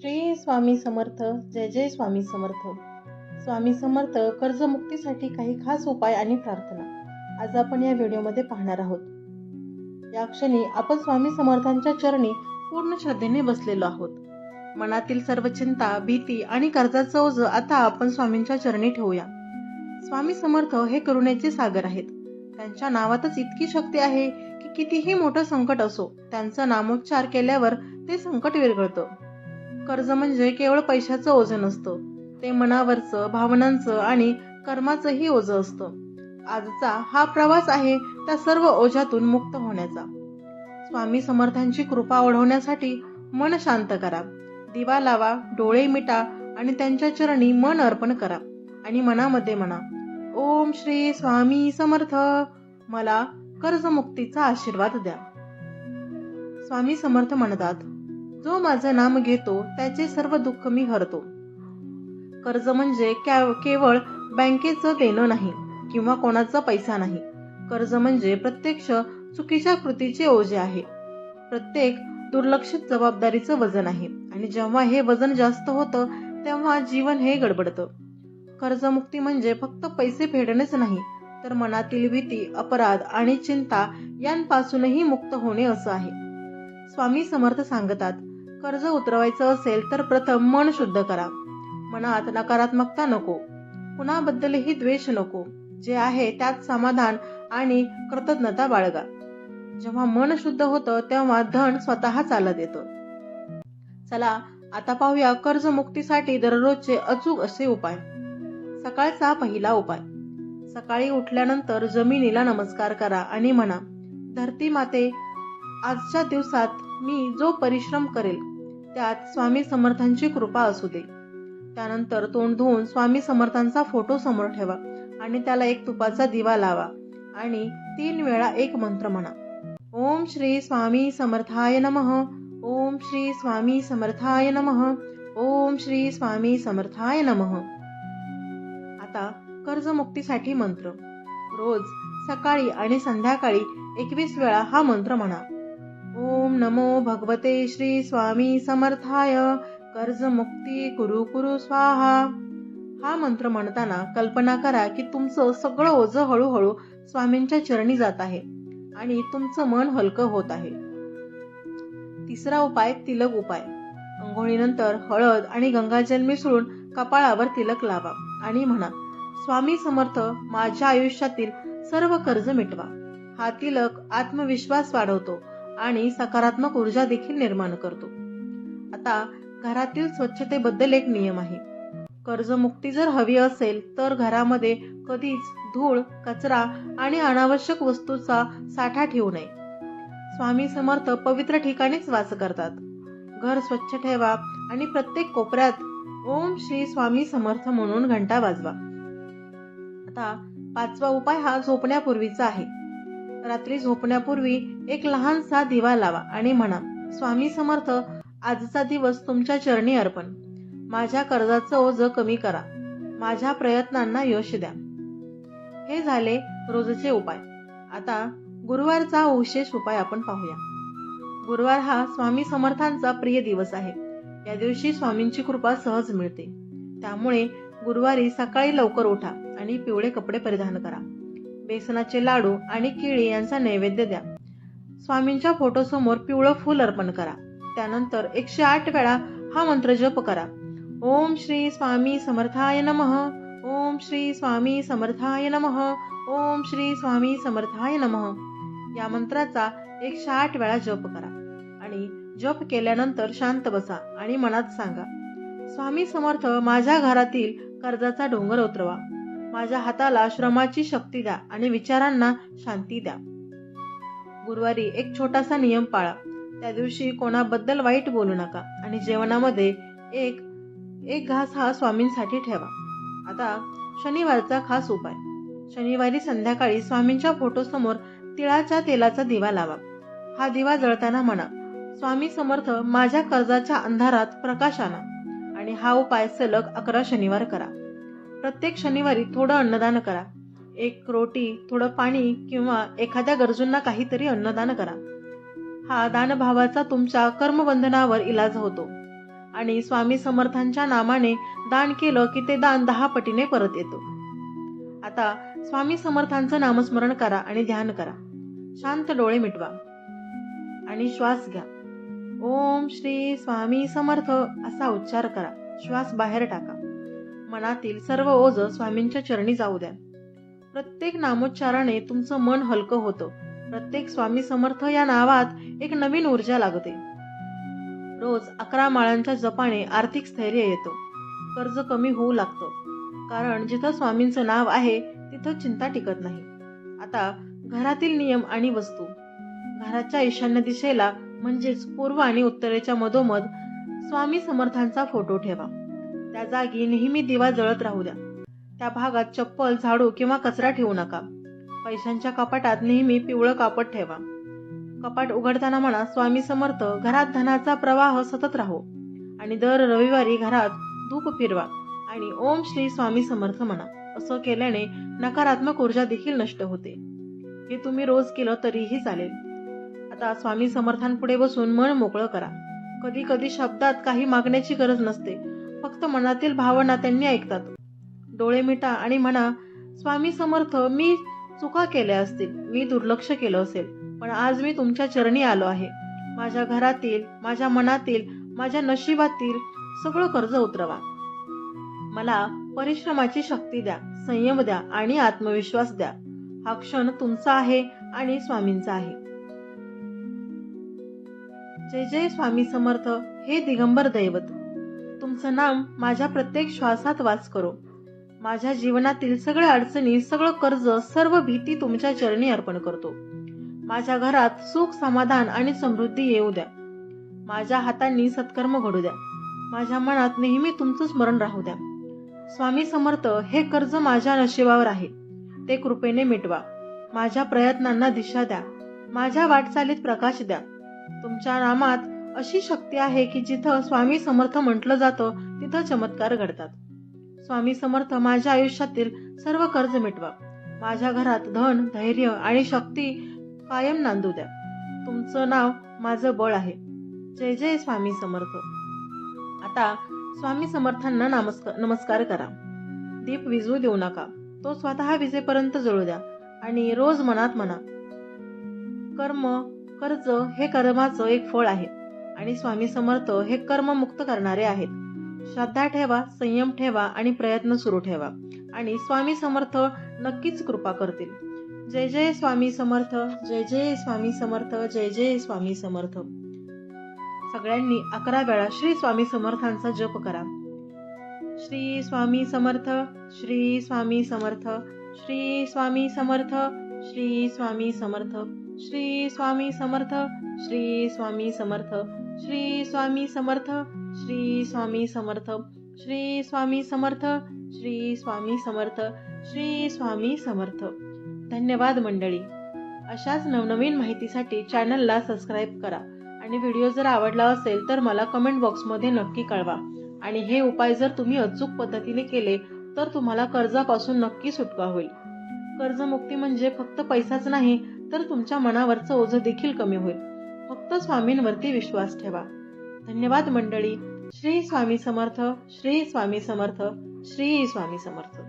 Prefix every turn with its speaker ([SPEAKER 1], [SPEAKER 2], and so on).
[SPEAKER 1] श्री स्वामी समर्थ जय जय स्वामी समर्थ. स्वामी समर्थ कर्जमुक्तीसाठी काही खास उपाय आणि प्रार्थना. आज आपण या व्हिडिओमध्ये पाहणार आहोत. या क्षणी आपण स्वामी समर्थांच्या चरणी पूर्ण श्रद्धेने बसलेलो आहोत. मनातील सर्व चिंता भीती आणि कर्जाचं ओझ आता आपण स्वामींच्या चरणी ठेवूया. स्वामी समर्थ हे करुणेचे सागर आहेत. त्यांच्या नावातच इतकी शक्ती आहे की कितीही मोठं संकट असो त्यांचा नामोच्चार केल्यावर ते संकट विरघळतं. कर्ज म्हणजे केवळ पैशाचं ओझं नसतं. ते मनावरचं भावनांचं आणि कर्माचंही ओझं असतं. आजचा हा प्रवास आहे त्या सर्व ओझ्यातून मुक्त होण्याचा. स्वामी समर्थांची कृपा ओढवण्यासाठी मन शांत करा. दिवा लावा डोळे मिटा आणि त्यांच्या चरणी मन अर्पण करा आणि मनामध्ये म्हणा ओम श्री स्वामी समर्थ. मला कर्जमुक्तीचा आशीर्वाद द्या. स्वामी समर्थ म्हणतात जो माझं नाम घेतो त्याचे सर्व दुःख मी हरतो. कर्ज म्हणजे क्या- केवळ बँकेचं देणं नाही किंवा कोणाचा पैसा नाही. कर्ज म्हणजे प्रत्यक्ष चुकीच्या कृतीचे ओझे आहे. प्रत्येक दुर्लक्षित जबाबदारीचं वजन आहे आणि जेव्हा हे वजन जास्त होतं तेव्हा जीवन हे गडबडतं. कर्जमुक्ती म्हणजे फक्त पैसे फेडणेच नाही तर मनातील भीती अपराध आणि चिंता यांपासूनही मुक्त होणे असं आहे. स्वामी समर्थ सांगतात कर्ज उतरवायचं असेल तर प्रथम मन शुद्ध करा. मनात नकारात्मकता नको. कुणाबद्दलही द्वेष नको. जे आहे त्यात समाधान आणि कृतज्ञता बाळगा. जेव्हा मन शुद्ध होतं तेव्हा धन स्वतः चालत येतो. चला आता पाहूया कर्जमुक्तीसाठी दररोजचे अचूक असे उपाय. सकाळचा पहिला उपाय. सकाळी उठल्यानंतर जमिनीला नमस्कार करा आणि म्हणा धरती माते आजच्या दिवसात मी जो परिश्रम करेल त्यात स्वामी समर्थांची कृपा असू दे. त्यानंतर तोंड धुवून स्वामी समर्थांचा फोटो समोर ठेवा आणि त्याला एक तुपाचा दिवा लावा आणि तीन वेळा एक मंत्र म्हणा. ओम श्री स्वामी समर्थाय नमः. ओम श्री स्वामी समर्थाय नमः. ओम श्री स्वामी समर्थाय नमः. आता कर्जमुक्तीसाठी मंत्र. रोज सकाळी आणि संध्याकाळी एकवीस वेळा हा मंत्र म्हणा. ओम नमो भगवते श्री स्वामी समर्थाय. कर्जमुक्ती कुरु कुरु स्वाहा. हा मंत्र म्हणताना कल्पना करा की तुमचं सगळं ओझं हळूहळू स्वामींच्या चरणी जात आहे आणि तुमचं मन हलकं होत आहे. तिसरा उपाय तिलक उपाय. अंघोळीनंतर हळद आणि गंगाजल मिसळून कपाळावर तिलक लावा आणि म्हणा स्वामी समर्थ माझ्या आयुष्यातील सर्व कर्ज मिटवा. हा तिलक आत्मविश्वास वाढवतो. आणि सकारात्मक ऊर्जा देखील निर्माण करतो. आता घरातील स्वच्छतेबद्दल एक नियम आहे. कर्जमुक्ती जर हवी असेल तर घरामध्ये कधीच धूळ कचरा आणि अनावश्यक वस्तूचा साठा ठेवू नये. स्वामी समर्थ पवित्र ठिकाणीच वास करतात. घर स्वच्छ ठेवा आणि प्रत्येक कोपऱ्यात ओम श्री स्वामी समर्थ म्हणून घंटा वाजवा. आता पाचवा उपाय हा झोपण्यापूर्वीचा आहे. रात्री झोपण्यापूर्वी एक लहानसा दिवा लावा आणि म्हणा स्वामी समर्थ आजचा दिवस तुमच्या चरणी अर्पण. माझ्या कर्जाचं ओझ कमी करा. माझ्या प्रयत्नांना यश द्या. हे झाले रोजचे उपाय. आता गुरुवारचा विशेष उपाय आपण पाहूया. गुरुवार हा स्वामी समर्थांचा प्रिय दिवस आहे. या दिवशी स्वामींची कृपा सहज मिळते. त्यामुळे गुरुवारी सकाळी लवकर उठा आणि पिवळे कपडे परिधान करा. बेसनाचे लाडू आणि केळी यांचा नैवेद्य द्या. स्वामींच्या फोटोसमोर पिवळं फूल अर्पण करा. त्यानंतर एकशे आठ वेळा हा मंत्र जप करा. ओम श्री स्वामी समर्थाय नम. ओम श्री स्वामी समर्थाय नम. ओम श्री स्वामी समर्थाय नम. या मंत्राचा एकशे आठ वेळा जप करा. आणि जप केल्यानंतर शांत बसा आणि मनात सांगा स्वामी समर्थ माझ्या घरातील कर्जाचा डोंगर उतरवा. माझ्या हाताला श्रमाची शक्ती द्या आणि विचारांना शांती द्या. गुरुवारी एक छोटासा नियम पाळा. त्या दिवशी कोणाबद्दल वाईट बोलू नका आणि जेवणामध्ये एक एक घास हा स्वामींसाठी ठेवा. आता शनिवारचा खास उपाय. शनिवारी संध्याकाळी स्वामींच्या फोटोसमोर तिळाच्या तेलाचा दिवा लावा. हा दिवा जळताना म्हणा स्वामी समर्थ माझ्या कर्जाच्या अंधारात प्रकाश आणा आणि हा उपाय सलग अकरा शनिवार करा. प्रत्येक शनिवारी थोडं अन्नदान करा. एक रोटी थोडं पाणी किंवा एखाद्या गरजूंना काहीतरी अन्नदान करा. हा दानभावाचा तुमच्या कर्मबंधनावर इलाज होतो. आणि स्वामी समर्थांच्या नामाने दान केलं की ते दान दहा पटीने परत येतं. आता स्वामी समर्थांचं नामस्मरण करा आणि ध्यान करा. शांत डोळे मिटवा. आणि श्वास घ्या. ओम श्री स्वामी समर्थ असा उच्चार करा. श्वास बाहेर टाका. मनातील सर्व ओझ स्वामींच्या चरणी जाऊ द्या. प्रत्येक नामोच्चाराने तुमचं मन हलकं होतं. प्रत्येक स्वामी समर्थ या नावात एक नवीन ऊर्जा लागते. रोज अकरा माळांच्या जपाने आर्थिक स्थैर्य येतं. कर्ज कमी होऊ लागतं. कारण जिथं स्वामींचं नाव आहे तिथं चिंता टिकत नाही. आता घरातील नियम आणि वस्तू. घराच्या ईशान्य दिशेला म्हणजेच पूर्व आणि उत्तरेच्या मधोमध स्वामी समर्थांचा फोटो ठेवा. त्या जागी नेहमी दिवा जळत राहू द्या. त्या भागात चप्पल झाडू किंवा कचरा ठेवू नका. पैशांच्या कपाटात नेहमी पिवळं कापड ठेवा. कपाट उघडताना म्हणा स्वामी समर्थ घरात धनाचा प्रवाह सतत राहो. आणि दर रविवारी घरात धूप फिरवा आणि ओम श्री स्वामी समर्थ म्हणा. असं केल्याने नकारात्मक ऊर्जा देखील नष्ट होते. हे तुम्ही रोज केलं तरीही चालेल. आता स्वामी समर्थांपुढे बसून मन मोकळं करा. कधी कधी शब्दात काही मागण्याची गरज नसते. फक्त मनातील भावना त्यांनी ऐकतात. डोळे मिटा आणि म्हणा स्वामी समर्थ मी चुका केल्या असतील मी दुर्लक्ष केलं असेल पण आज मी तुमच्या चरणी आलो आहे. माझ्या घरातील माझ्या मनातील माझ्या नशिबातील सगळं कर्ज उतरवा. मला परिश्रमाची शक्ती द्या संयम द्या आणि आत्मविश्वास द्या. हा क्षण तुमचा आहे आणि स्वामींचा आहे. जय जय स्वामी समर्थ हे दिगंबर दैवत. तुमचं नाम माझ्या प्रत्येक श्वासात वास करो. माझ्या जीवनातील सगळ्या अडचणी सगळं कर्ज सर्व भीती तुमच्या चरणी अर्पण करतो. माझ्या घरात सुख समाधान आणि समृद्धी येऊ द्या. माझ्या हातांनी सत्कर्म घडू द्या. माझ्या मनात नेहमी तुमचं स्मरण राहू द्या. स्वामी समर्थ हे कर्ज माझ्या नशिबावर आहे. ते कृपेने मिटवा. माझ्या प्रयत्नांना दिशा द्या. माझ्या वाटचालीत प्रकाश द्या. तुमच्या नामात अशी शक्ती आहे की जिथं स्वामी समर्थ म्हटलं जातं तिथं चमत्कार घडतात. स्वामी समर्थ माझ्या आयुष्यातील सर्व कर्ज मिटवा. माझ्या घरात धन धैर्य आणि शक्ती कायम नांदू द्या. तुमचं नाव माझं बळ आहे. जय जय स्वामी समर्थ. आता स्वामी समर्थांना नमस्कार नमस्कार करा. दीप विजू देऊ नका. तो स्वतः विजेपर्यंत जळू द्या आणि रोज मनात म्हणा कर्म कर्ज हे कर्माचं एक फळ आहे. आणि स्वामी समर्थ हे कर्म मुक्त करणारे आहेत. श्रद्धा ठेवा संयम ठेवा आणि प्रयत्न सुरू ठेवा. आणि स्वामी समर्थ नक्कीच कृपा करतील. जय जय स्वामी समर्थ जय जय स्वामी समर्थ जय जय स्वामी समर्थ. सगळ्यांनी अकरा वेळा श्री स्वामी समर्थांचा जप करा. श्री स्वामी समर्थ श्री स्वामी समर्थ श्री स्वामी समर्थ श्री स्वामी समर्थ श्री स्वामी समर्थ श्री स्वामी समर्थ. श्री स्वामी समर्थ श्री स्वामी समर्थ श्री स्वामी समर्थ श्री स्वामी समर्थ श्री स्वामी समर्थ. धन्यवाद मंडळी. अशाच नवनवीन माहितीसाठी चॅनलला सबस्क्राईब करा आणि व्हिडिओ जर आवडला असेल तर मला कमेंट बॉक्समध्ये नक्की कळवा. आणि हे उपाय जर तुम्ही अचूक पद्धतीने केले तर तुम्हाला कर्जापासून नक्की सुटका होईल. कर्जमुक्ती म्हणजे फक्त पैसाच नाही तर तुमच्या मनावरचं ओझं देखील कमी होईल. फक्त स्वामींवरती विश्वास ठेवा. धन्यवाद मंडळी. श्री स्वामी समर्थ श्री स्वामी समर्थ श्री स्वामी समर्थ.